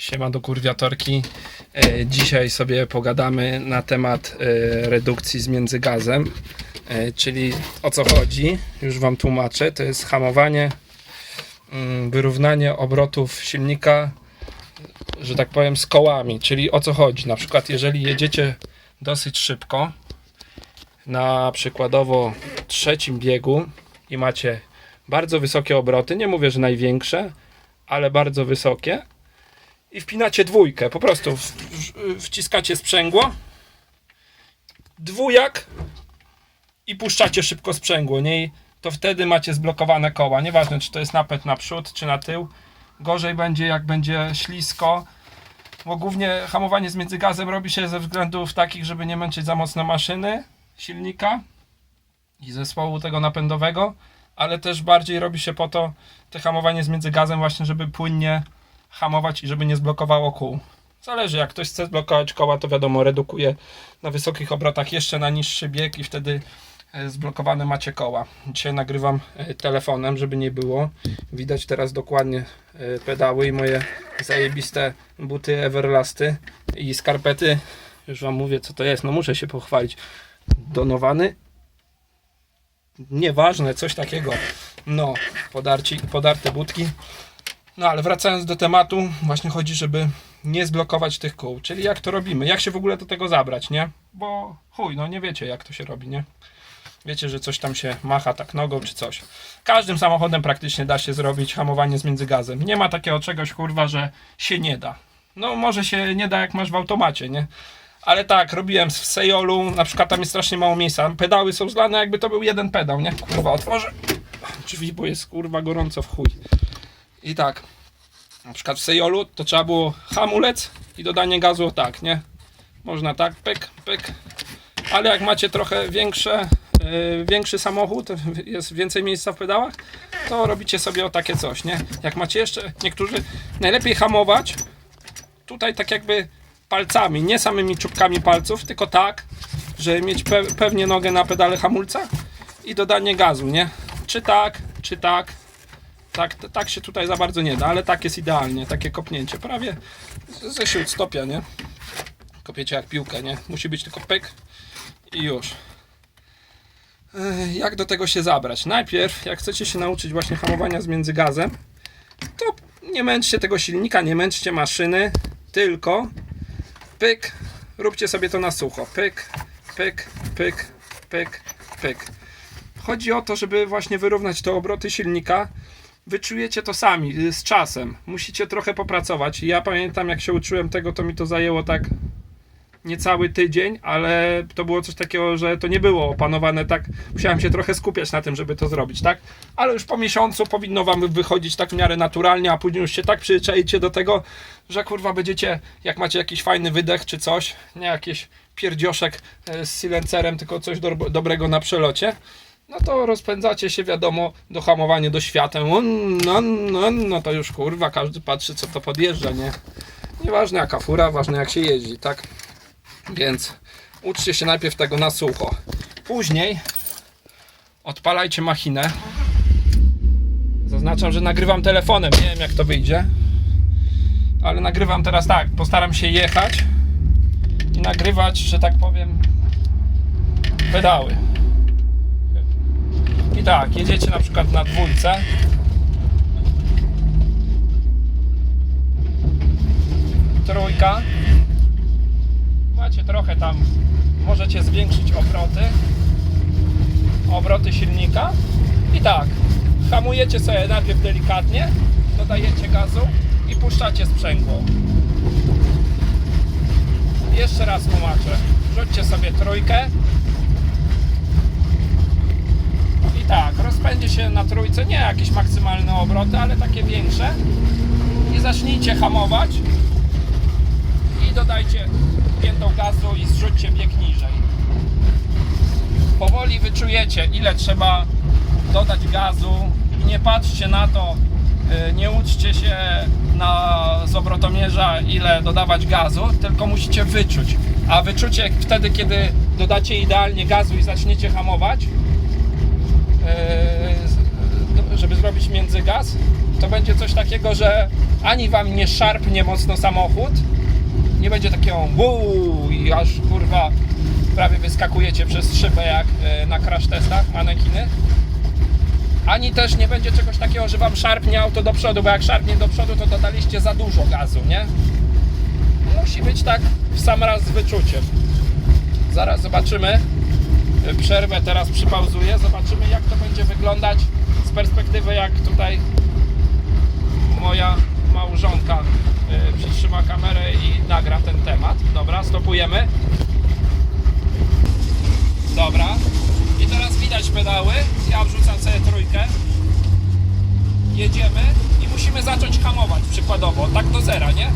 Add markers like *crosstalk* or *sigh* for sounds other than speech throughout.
Siema do kurwiatorki. E, Dzisiaj sobie pogadamy na temat e, redukcji z międzygazem. E, Czyli o co chodzi? Już Wam tłumaczę. To jest hamowanie, mm, wyrównanie obrotów silnika, że tak powiem, z kołami. Czyli o co chodzi? Na przykład, jeżeli jedziecie dosyć szybko, na przykładowo trzecim biegu i macie bardzo wysokie obroty, nie mówię, że największe, ale bardzo wysokie, i wpinacie dwójkę. Po prostu w, w, wciskacie sprzęgło, dwójak i puszczacie szybko sprzęgło. Nie? I to wtedy macie zblokowane koła. Nieważne, czy to jest napęd na przód, czy na tył. Gorzej będzie, jak będzie ślisko. Bo głównie hamowanie z międzygazem robi się ze względów takich, żeby nie męczyć za mocno maszyny, silnika i zespołu tego napędowego, ale też bardziej robi się po to te hamowanie z międzygazem właśnie, żeby płynnie hamować i żeby nie zblokowało kół. Zależy, jak ktoś chce zblokować koła, to wiadomo, redukuje na wysokich obrotach jeszcze na niższy bieg i wtedy e, zblokowane macie koła. Dzisiaj nagrywam e, telefonem, żeby nie było. Widać teraz dokładnie e, pedały i moje zajebiste buty Everlasty i skarpety. Już wam mówię, co to jest. No muszę się pochwalić. Donowany nieważne, coś takiego. No, podarci, podarte budki. No ale wracając do tematu, właśnie chodzi, żeby nie zblokować tych kół. Czyli jak to robimy? Jak się w ogóle do tego zabrać, nie? Bo chuj, no nie wiecie jak to się robi, nie? Wiecie, że coś tam się macha tak nogą czy coś. Każdym samochodem praktycznie da się zrobić hamowanie z międzygazem. Nie ma takiego czegoś, kurwa, że się nie da. No może się nie da jak masz w automacie, nie? Ale tak, robiłem w Sejolu, na przykład tam jest strasznie mało miejsca. Pedały są zlane, jakby to był jeden pedał, nie? Kurwa, otworzę drzwi, bo jest kurwa gorąco w chuj. I tak, na przykład w Sejolu to trzeba było hamulec i dodanie gazu tak, nie? Można tak, pyk, pyk. Ale jak macie trochę większe, yy, większy samochód, jest więcej miejsca w pedałach, to robicie sobie o takie coś, nie? Jak macie jeszcze, niektórzy, najlepiej hamować tutaj tak jakby palcami, nie samymi czubkami palców, tylko tak, żeby mieć pe pewnie nogę na pedale hamulca i dodanie gazu, nie? Czy tak, czy tak. Tak, tak się tutaj za bardzo nie da, ale tak jest idealnie, takie kopnięcie, prawie ze śródstopia, nie? Kopiecie jak piłkę, nie? Musi być tylko pyk i już. Jak do tego się zabrać? Najpierw, jak chcecie się nauczyć właśnie hamowania z międzygazem, to nie męczcie tego silnika, nie męczcie maszyny, tylko pyk, róbcie sobie to na sucho. Pyk, pyk, pyk, pyk, pyk. Chodzi o to, żeby właśnie wyrównać te obroty silnika. Wyczujecie to sami y, z czasem. Musicie trochę popracować. Ja pamiętam, jak się uczyłem tego, to mi to zajęło tak niecały tydzień, ale to było coś takiego, że to nie było opanowane tak. Musiałem się trochę skupiać na tym, żeby to zrobić, tak? Ale już po miesiącu powinno wam wychodzić tak w miarę naturalnie, a później już się tak przyzwyczaicie do tego, że kurwa będziecie, jak macie jakiś fajny wydech czy coś, nie jakiś pierdzioszek e, z silencerem, tylko coś do, dobrego na przelocie, no to rozpędzacie się, wiadomo, do hamowania do światem. No, no, no to już kurwa, każdy patrzy, co to podjeżdża, nie? Nieważne jaka fura, ważne jak się jeździ, tak? Więc uczcie się najpierw tego na sucho. Później odpalajcie machinę. Zaznaczam, że nagrywam telefonem. Nie wiem jak to wyjdzie. Ale nagrywam teraz tak. Postaram się jechać i nagrywać, że tak powiem, pedały. I tak, jedziecie na przykład na dwójce. Trójka. Macie trochę tam, możecie zwiększyć obroty, obroty silnika. I tak, hamujecie sobie najpierw delikatnie, dodajecie gazu i puszczacie sprzęgło. Jeszcze raz tłumaczę, rzućcie sobie trójkę i tak, rozpędzi się na trójce, nie jakieś maksymalne obroty, ale takie większe i zacznijcie hamować i dodajcie piętą gazu i zrzućcie bieg niżej. Powoli wyczujecie, ile trzeba dodać gazu. Nie patrzcie na to, y, nie uczcie się na, z obrotomierza, ile dodawać gazu, tylko musicie wyczuć. A wyczucie wtedy, kiedy dodacie idealnie gazu i zaczniecie hamować, żeby zrobić międzygaz, to będzie coś takiego, że ani wam nie szarpnie mocno samochód, nie będzie takiego wow i aż kurwa prawie wyskakujecie przez szybę jak e, na crash testach manekiny. Ani też nie będzie czegoś takiego, że wam szarpnie auto do przodu, bo jak szarpnie do przodu, to dodaliście za dużo gazu, nie? Musi być tak w sam raz z wyczuciem. Zaraz zobaczymy. Przerwę teraz przypauzuję. Zobaczymy jak to będzie wyglądać z perspektywy jak tutaj moja małżonka y, przytrzyma kamerę i nagra ten temat. Dobra, stopujemy. Dobra. I teraz widać pedały. Ja wrzucam sobie trójkę. Jedziemy i musimy zacząć hamować przykładowo, tak do zera, nie?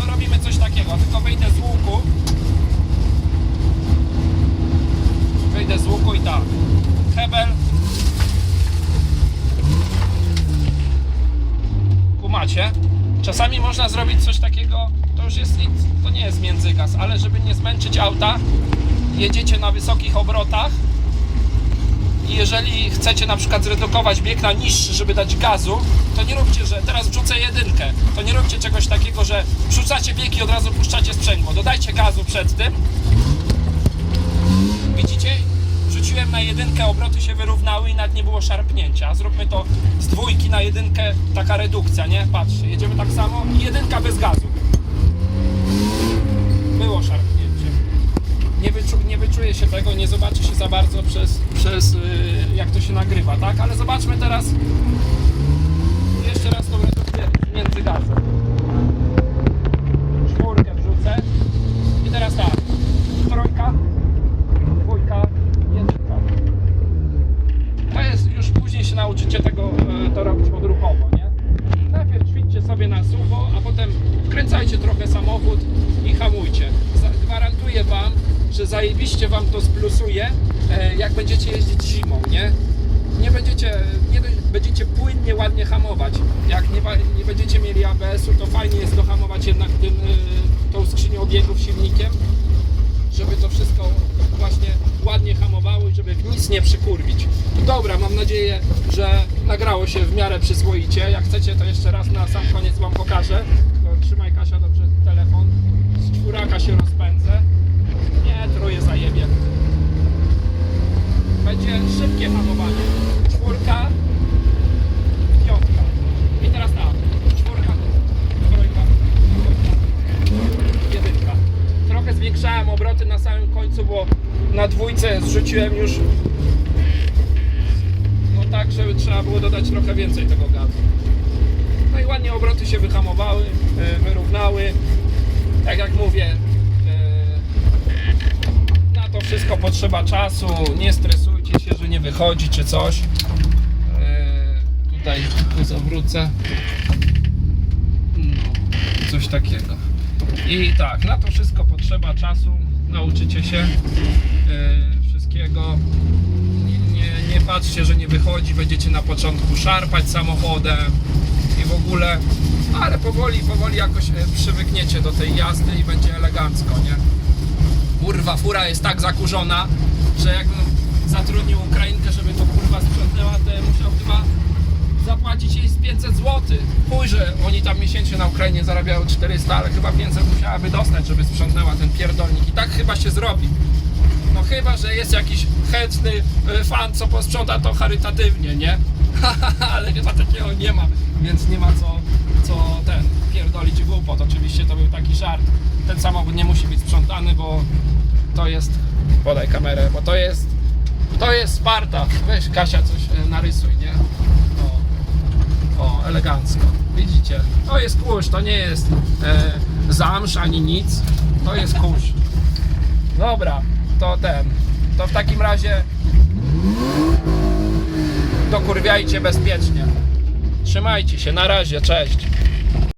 To robimy coś takiego, tylko wyjdę z łuku. Wyjdę z łuku i tak. Hebel. Kumacie. Czasami można zrobić coś takiego, to już jest nic, to nie jest międzygaz, ale żeby nie zmęczyć auta, jedziecie na wysokich obrotach i jeżeli chcecie na przykład zredukować bieg na niższy, żeby dać gazu, to nie róbcie, że teraz wrzucę jedynkę. To nie róbcie czegoś takiego, że wrzucacie bieg i od razu puszczacie sprzęgło. Dodajcie gazu przed tym. Widzicie? Wrzuciłem na jedynkę, obroty się wyrównały i nawet nie było szarpnięcia. Zróbmy to z dwójki na jedynkę, taka redukcja, nie? Patrzcie, jedziemy tak samo i jedynka bez gazu. Było szarpnięcie nie, wyczu, nie wyczuje się tego, nie zobaczy się za bardzo przez, przez yy, jak to się nagrywa, tak? Ale zobaczmy teraz jeszcze raz tą redukcję między gazem. Czwórkę wrzucę i teraz tak, trójka, dwójka, jedynka. To jest, już później się nauczycie tego e, to robić odruchowo, nie? Najpierw ćwiczcie sobie na sucho, a potem wkręcajcie trochę samochód i hamujcie. Za- Gwarantuję Wam, że zajebiście Wam e, jak będziecie jeździć zimą, nie? Nie będziecie, nie będziecie płynnie, ładnie hamować. Jak nie, nie będziecie mieli ABS-u, to fajnie jest dohamować jednak tym, e, tą skrzynią biegów silnikiem, żeby to wszystko właśnie ładnie hamowało i żeby w nic nie przykurwić. Dobra, mam nadzieję, że nagrało się w miarę przyzwoicie. Jak chcecie, to jeszcze raz na sam koniec Wam pokażę. To trzymaj Kasia dobrze telefon. Z czwóraka się rozpędzę. Nie, troje zajebie. Będzie szybkie hamowanie. Czwórka, piątka. I teraz tak. Czwórka, trójka, jedynka. Trochę zwiększałem obroty na samym końcu, bo na dwójce zrzuciłem już no tak, żeby trzeba było dodać trochę więcej tego gazu. No i ładnie obroty się wyhamowały, y, wyrównały. Tak jak mówię, y, na to wszystko potrzeba czasu. Nie stresujcie się, że nie wychodzi czy coś. Y, Tutaj tu zawrócę. No, coś takiego. I tak, na to wszystko potrzeba czasu. Nauczycie się y, wszystkiego. Nie, nie, nie patrzcie, że nie wychodzi. Będziecie na początku szarpać samochodem i w ogóle. Ale powoli, powoli jakoś y, przywykniecie do tej jazdy i będzie elegancko, nie? Kurwa, fura jest tak zakurzona, że jakbym zatrudnił Ukrainkę, żeby to kurwa sprzątnęła, to ja musiał chyba zapłacić jej z 500 zł. Chuj, że oni tam miesięcznie na Ukrainie zarabiają 400, ale chyba 500 musiałaby dostać, żeby sprzątnęła ten pierdolnik. I tak chyba się zrobi. No chyba, że jest jakiś chętny y, fan, co posprząta to charytatywnie, nie? *laughs* ale chyba takiego nie ma, więc nie ma co, co ten pierdolić głupot. Oczywiście to był taki żart. Ten samochód nie musi być sprzątany, bo to jest... Podaj kamerę, bo to jest... To jest Sparta. Weź Kasia coś e, narysuj, nie? O, elegancko. Widzicie? To jest kurz, to nie jest e, zamsz ani nic. To jest kurz. Dobra, to ten. To w takim razie dokurwiajcie bezpiecznie. Trzymajcie się, na razie, cześć.